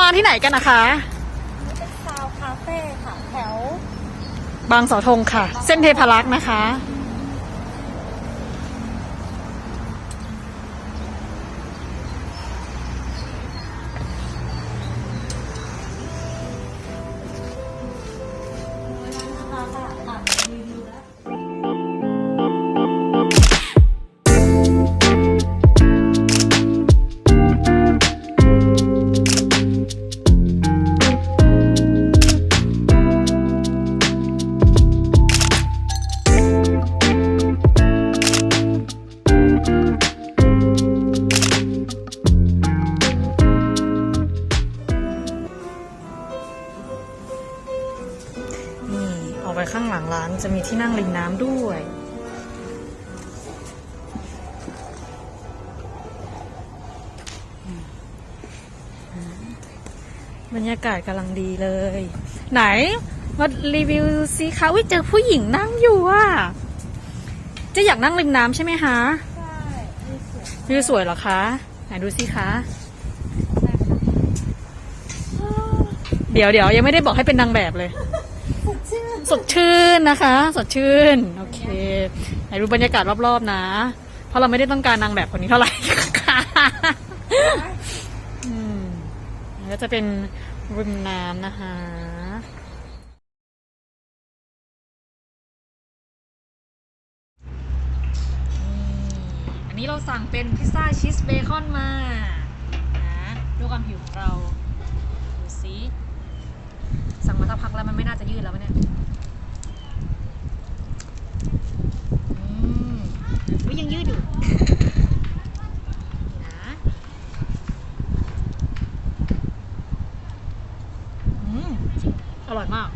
มาที่ไหนกันนะคะนี่เป็นซาวคาเฟ่ค่ะ แถว บางเสาธงค่ะ เส้นเทพารักษ์นะคะราคา อ่านรีวิวแล้วนี่ออกไปข้างหลังร้านจะมีที่นั่งริมน้ำด้วย บรรยากาศกำลังดีเลย ไหน มารีวิวสิคะวิเจอผู้หญิงนั่งอยู่อะ จะอยากนั่งริมน้ำใช่ไหมคะใช่มีสวนวิวสวยเหรอคะ ไหนดูสิคะ เดี๋ยวเดี๋ยวยังไม่ได้บอกให้เป็นนางแบบเลยสด ชื่นสดชื่นนะคะ สดชื่น โอเคไหนดูบรรยากาศรอบๆนะ เพราะเราไม่ได้ต้องการนางแบบคนนี้เท่าไหร่ค่ะอืมแล้วก็จะเป็นริมน้ำนะคะอันนี้เราสั่งเป็นพิซซ่าชีสเบคอนมา นะดูความหิวของเรา ดูสิ สั่งมาสักพักแล้วมันไม่น่าจะยืดแล้วเนี่ยอืมยังยืดอยู่นะอืมอร่อยมาก